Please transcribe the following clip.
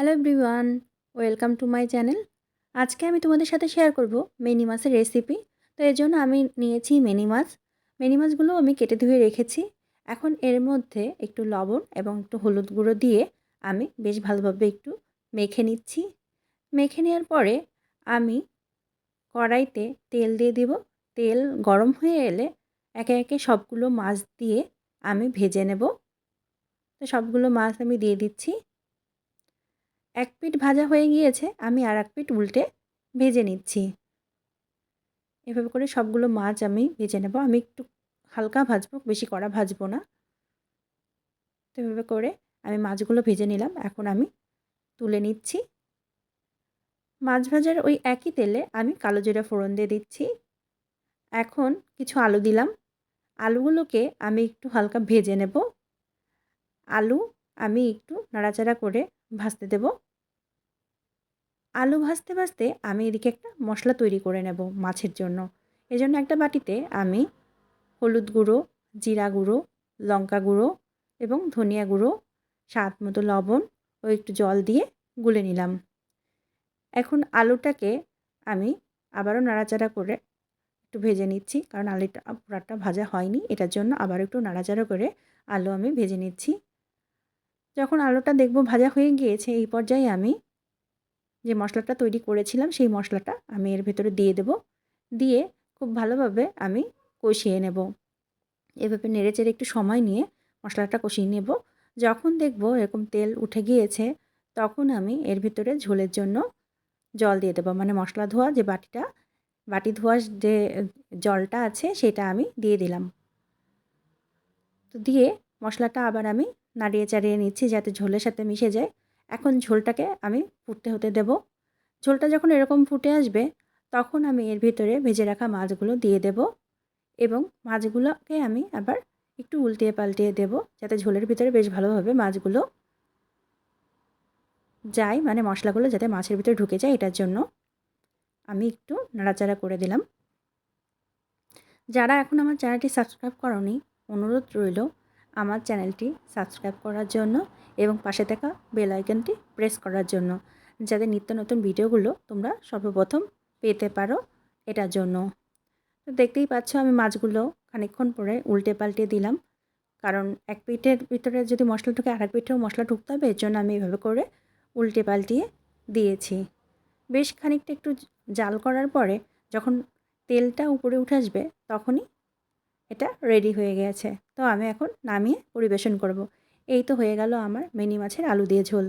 Hello everyone, welcome to my channel. আজকে আমি তোমাদের সাথে শেয়ার করব মিনি মাছের রেসিপি। তো এর জন্য আমি নিয়েছি মিনি মাছ। মিনি মাছগুলো আমি কেটে ধুয়ে রেখেছি। এখন এর মধ্যে একটু লবণ এবং একটু হলুদ গুঁড়ো দিয়ে আমি বেশ ভালোভাবে একটু মেখে নিচ্ছি। মেখে নেওয়ার পরে আমি কড়াইতে তেল দিয়ে দিব। তেল গরম হয়ে এলে একে একে সবগুলো মাছ দিয়ে আমি ভেজে নেব। তো সবগুলো মাছ আমি দিয়ে দিচ্ছি। এক পিঠ ভাজা হয়ে গিয়েছে, আমি আর এক পিঠ উল্টে ভেজে নিচ্ছি। এভাবে করে সবগুলো মাছ আমি ভেজে নেব। আমি একটু হালকা ভাজবো, বেশি কড়া ভাজবো না। তো এভাবে করে আমি মাছগুলো ভেজে নিলাম। এখন আমি তুলে নিচ্ছি। মাছ ভাজার ওই একই তেলে আমি কালো জিরা ফোড়ন দিয়ে দিচ্ছি। এখন কিছু আলু দিলাম। আলুগুলোকে আমি একটু হালকা ভেজে নেব। আলু আমি একটু নাড়াচাড়া করে ভাজতে দেব। আলু ভাজতে ভাজতে আমি এদিকে একটা মশলা তৈরি করে নেব মাছের জন্য। এজন্য একটা বাটিতে আমি হলুদ গুঁড়ো, জিরা গুঁড়ো, লঙ্কা গুঁড়ো এবং ধনিয়া গুঁড়ো, স্বাদ মতো লবণ ও একটু জল দিয়ে গুলে নিলাম। এখন আলুটাকে আমি আবারও নাড়াচাড়া করে একটু ভেজে নিচ্ছি কারণ আলুটা পুরাটা ভাজা হয়নি। এটার জন্য আবার একটু নাড়াচাড়া করে আলু আমি ভেজে নিচ্ছি। যখন আলুটা দেখব ভাজা হয়ে গিয়েছে, এই পর্যায়ে আমি যে মশলাটা তৈরি করেছিলাম, সেই মশলাটা আমি এর ভেতরে দিয়ে দেব। দিয়ে খুব ভালোভাবে আমি কষিয়ে নেব। এভাবে নেড়ে চেড়ে একটু সময় নিয়ে মশলাটা কষিয়ে নেব। যখন দেখব এরকম তেল উঠে গিয়েছে, তখন আমি এর ভিতরে ঝোলের জন্য জল দিয়ে দেবো। মানে মশলা ধোয়া যে বাটিটা, বাটি ধোয়ার যে জলটা আছে, সেটা আমি দিয়ে দিলাম। তো দিয়ে মশলাটা আবার আমি নাড়িয়ে চাড়িয়ে নিচ্ছি যাতে ঝোলের সাথে মিশে যায়। এখন ঝোলটাকে আমি ফুটতে হতে দেব। ঝোলটা যখন এরকম ফুটে আসবে, তখন আমি এর ভিতরে ভেজে রাখা মাছগুলো দিয়ে দেব এবং মাছগুলোকে আমি আবার একটু উল্টিয়ে পাল্টিয়ে দেব যাতে ঝোলের ভিতরে বেশ ভালোভাবে মাছগুলো যায় মানে মশলাগুলো যাতে মাছের ভিতরে ঢুকে যায় এটার জন্য। আমি একটু নাড়াচাড়া করে দিলাম। যারা এখন আমার চ্যানেলটি সাবস্ক্রাইব করনি, অনুরোধ রইল আমার চ্যানেলটি সাবস্ক্রাইব করার জন্য এবং পাশে থাকা বেল আইকনটি প্রেস করার জন্য, যাতে নিত্য নতুন ভিডিওগুলো তোমরা সর্বপ্রথম পেতে পারো এটার জন্য। তো দেখতেই পাচ্ছ আমি মাছগুলো খানিক্ষণ পরে উল্টে পাল্টে দিলাম, কারণ এক পিঠের ভিতরে যদি মশলা ঢুকে আর এক পিঠেও মশলা ঢুকতে হবে, এর জন্য আমি এভাবে করে উল্টে পাল্টিয়ে দিয়েছি। বেশ খানিকটা একটু জাল করার পরে যখন তেলটা উপরে উঠে আসবে, তখনই এটা রেডি হয়ে গেছে। তো আমি এখন নামিয়ে পরিবেশন করব। এই তো হয়ে গেল আমার মিনি মাছের আলু দিয়ে ঝোল।